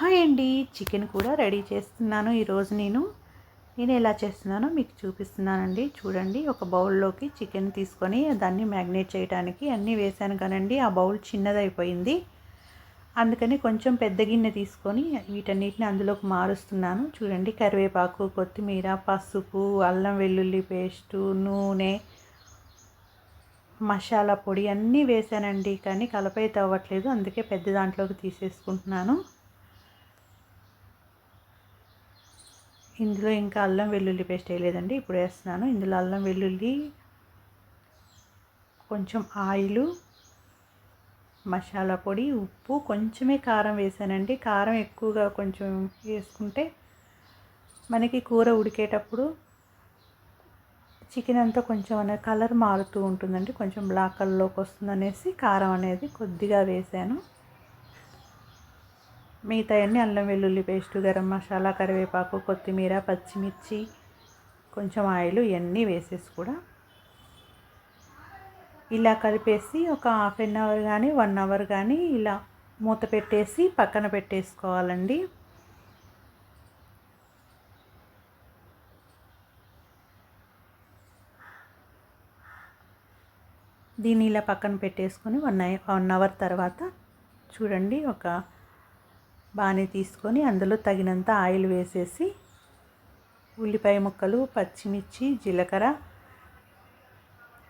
Hi అండి. Chicken కూడా ready చేస్తున్నాను. ఈరోజు నేను నేను ఎలా చేస్తున్నానో మీకు చూపిస్తున్నానండి. చూడండి ఒక బౌల్లోకి చికెన్ తీసుకొని దాన్ని మ్యాగ్నేట్ చేయడానికి అన్నీ వేసాను కానండి ఆ బౌల్ చిన్నదైపోయింది. అందుకని కొంచెం పెద్ద గిన్నె తీసుకొని వీటన్నిటిని అందులోకి మారుస్తున్నాను. చూడండి కరివేపాకు కొత్తిమీర పసుపు అల్లం వెల్లుల్లి పేస్టు నూనె మసాలా పొడి అన్నీ వేసానండి కానీ కలపైతే అవ్వట్లేదు అందుకే పెద్ద దాంట్లోకి తీసేసుకుంటున్నాను. ఇందులో ఇంకా అల్లం వెల్లుల్లి పేస్ట్ వేయలేదండి ఇప్పుడు వేస్తున్నాను. ఇందులో అల్లం వెల్లుల్లి కొంచెం ఆయిలు మసాలా పొడి ఉప్పు కొంచెమే కారం వేసానండి. కారం ఎక్కువగా కొంచెం వేసుకుంటే మనకి కూర ఉడికేటప్పుడు చికెన్ అంతా కొంచెం అనేది కలర్ మారుతూ ఉంటుందండి. కొంచెం బ్లాక్ కలర్లోకి వస్తుంది అనేసి కారం అనేది కొద్దిగా వేసాను. మిగతాయన్నీ అల్లం వెల్లుల్లి పేస్ట్ గరం మసాలా కరివేపాకు కొత్తిమీర పచ్చిమిర్చి కొంచెం ఆయిల్ ఇవన్నీ వేసేసి కూడా ఇలా కలిపేసి ఒక హాఫ్ అన్ అవర్ కానీ వన్ అవర్ కానీ ఇలా మూత పెట్టేసి పక్కన పెట్టేసుకోవాలండి. దీన్ని ఇలా పక్కన పెట్టేసుకొని వన్ వన్ అవర్ తర్వాత చూడండి ఒక బాగానే తీసుకొని అందులో తగినంత ఆయిల్ వేసేసి ఉల్లిపాయ ముక్కలు పచ్చిమిర్చి జీలకర్ర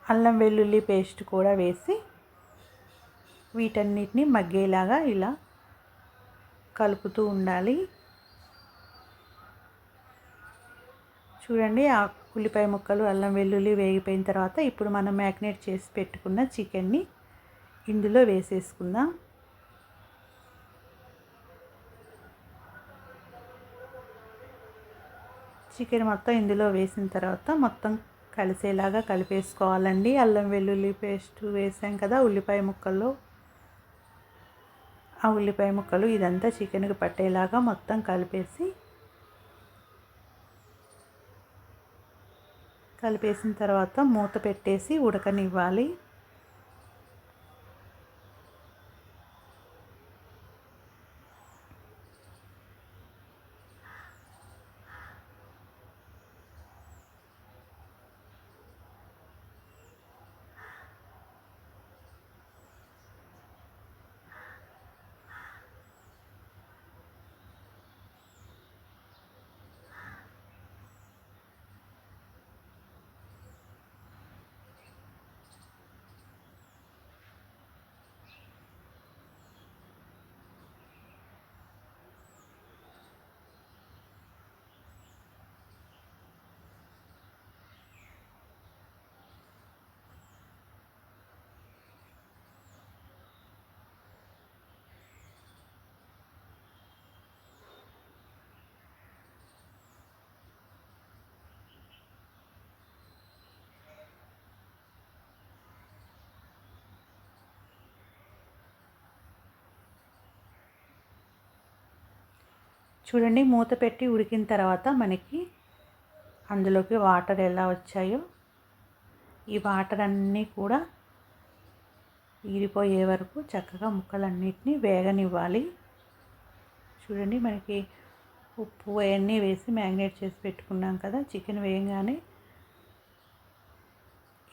అల్లం వెల్లుల్లి పేస్ట్ కూడా వేసి వీటన్నిటిని మగ్గేలాగా ఇలా కలుపుతూ ఉండాలి. చూడండి ఆ ఉల్లిపాయ ముక్కలు అల్లం వెల్లుల్లి వేగిపోయిన తర్వాత ఇప్పుడు మనం మ్యాగ్నేట్ చేసి పెట్టుకున్న చికెన్ని ఇందులో వేసేసుకుందాం. చికెన్ మొత్తం ఇందులో వేసిన తర్వాత మొత్తం కలిసేలాగా కలిపేసుకోవాలండి. అల్లం వెల్లుల్లి పేస్ట్ వేసాం కదా ఉల్లిపాయ ముక్కల్లో. ఆ ఉల్లిపాయ ముక్కలు ఇదంతా చికెన్కి పట్టేలాగా మొత్తం కలిపేసి కలిపేసిన తర్వాత మూత పెట్టేసి ఉడకనివ్వాలి. చూడండి మూత పెట్టి ఉడికిన తర్వాత మనకి అందులోకి వాటర్ ఎలా వచ్చాయో ఈ వాటర్ అన్నీ కూడా ఈరిపోయే వరకు చక్కగా ముక్కలన్నిటిని వేగనివ్వాలి. చూడండి మనకి ఉప్పు అవన్నీ వేసి మ్యాగ్నేట్ చేసి పెట్టుకున్నాం కదా చికెన్ వేయగానే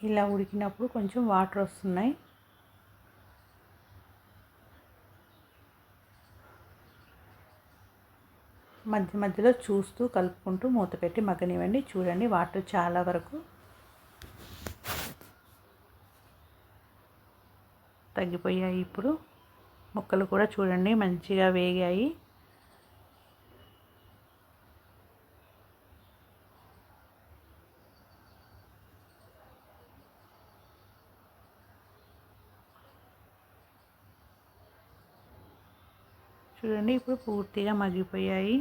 ఇలా ఉడికినప్పుడు కొంచెం వాటర్ వస్తున్నాయి. మధ్య మధ్యలో చూస్తూ కలుపుకుంటూ మూత పెట్టి మగ్గనివ్వండి. చూడండి వాటర్ చాలా వరకు తగ్గిపోయాయి ఇప్పుడు. ముక్కలు కూడా చూడండి మంచిగా వేగాయి. చూడండి ఇప్పుడు పూర్తిగా మగ్గిపోయాయి.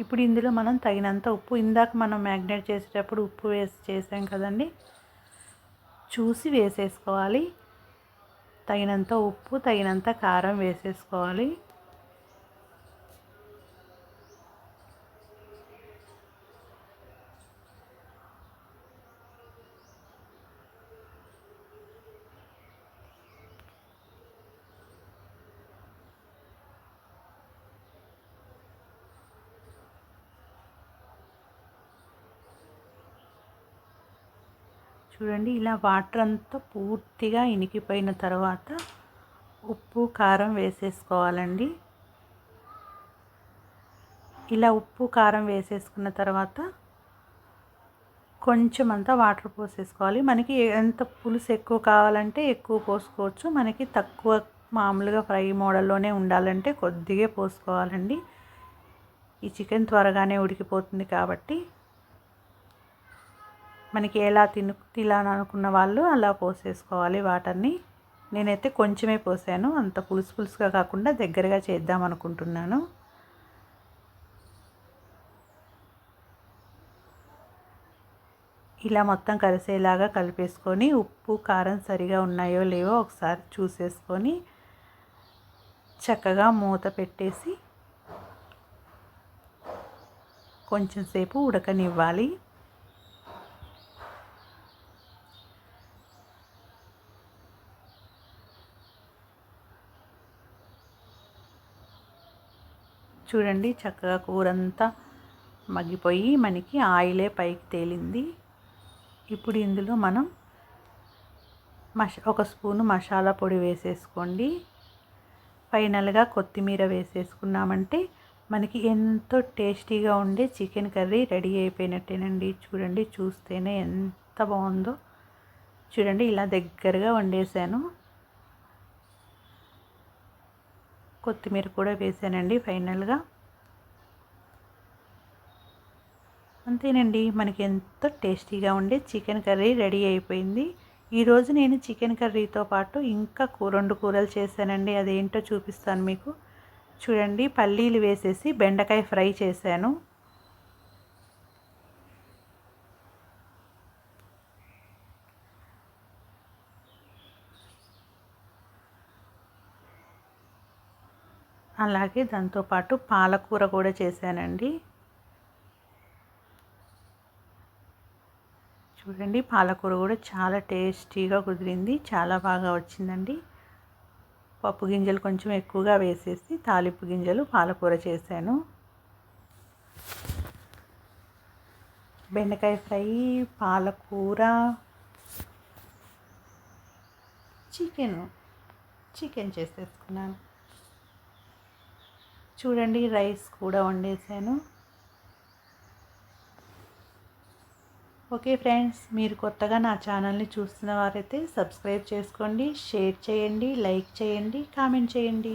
ఇప్పుడు ఇందులో మనం తగినంత ఉప్పు ఇందాక మనం మ్యాగ్నేట్ చేసేటప్పుడు ఉప్పు వేసి చేసాం కదండి. చూసి వేసేసుకోవాలి. తగినంత ఉప్పు తగినంత కారం వేసేసుకోవాలి. చూడండి ఇలా వాటర్ అంతా పూర్తిగా ఇనికిపోయిన తర్వాత ఉప్పు కారం వేసేసుకోవాలండి. ఇలా ఉప్పు కారం వేసేసుకున్న తర్వాత కొంచెం అంతా వాటర్ పోసేసుకోవాలి. మనకి ఎంత పులుసు ఎక్కువ కావాలంటే ఎక్కువ పోసుకోవచ్చు. మనకి తక్కువ మామూలుగా ఫ్రై మోడల్లోనే ఉండాలంటే కొద్దిగా పోసుకోవాలండి. ఈ చికెన్ త్వరగానే ఉడికిపోతుంది కాబట్టి మనకి ఎలా తిను తినాలనుకున్న వాళ్ళు అలా పోసేసుకోవాలి వాటర్ని. నేనైతే కొంచెమే పోసాను. అంత పులుసు పులుసుగా కాకుండా దగ్గరగా చేద్దాం అనుకుంటున్నాను. ఇలా మొత్తం కలిసేలాగా కలిపేసుకొని ఉప్పు కారం సరిగా ఉన్నాయో లేవో ఒకసారి చూసేసుకొని చక్కగా మూత పెట్టేసి కొంచెం సేపు ఉడకనివ్వాలి. చూడండి చక్కగా కూర అంతా మగ్గిపోయి మనకి ఆయిలే పైకి తేలింది. ఇప్పుడు ఇందులో మనం మష ఒక స్పూను మసాలా పొడి వేసేసుకోండి. ఫైనల్గా కొత్తిమీర వేసేసుకున్నామంటే మనకి ఎంతో టేస్టీగా ఉండే చికెన్ కర్రీ రెడీ అయిపోయినట్టేనండి. చూడండి చూస్తేనే ఎంత బాగుందో. చూడండి ఇలా దగ్గరగా వండేసాను కొత్తిమీర కూడా వేసానండి ఫైనల్గా. అంతేనండి మనకి ఎంతో టేస్టీగా ఉండే చికెన్ కర్రీ రెడీ అయిపోయింది. ఈరోజు నేను చికెన్ కర్రీతో పాటు ఇంకా రెండు కూరలు చేశానండి అదేంటో చూపిస్తాను మీకు. చూడండి పల్లీలు వేసేసి బెండకాయ ఫ్రై చేశాను. అలాగే దాంతోపాటు పాలకూర కూడా చేశానండి. చూడండి పాలకూర కూడా చాలా టేస్టీగా కుదిరింది చాలా బాగా వచ్చిందండి. పప్పు గింజలు కొంచెం ఎక్కువగా వేసేసి తాలింపు గింజలు పాలకూర చేశాను. బెండకాయ ఫ్రై పాలకూర చికెన్ చికెన్ చేసేసుకున్నాను. చూడండి రైస్ కూడా వండేసాను. ఓకే ఫ్రెండ్స్ మీరు కొత్తగా నా ఛానల్ని చూస్తున్న వారైతే సబ్స్క్రైబ్ చేసుకోండి షేర్ చేయండి లైక్ చేయండి కామెంట్ చేయండి.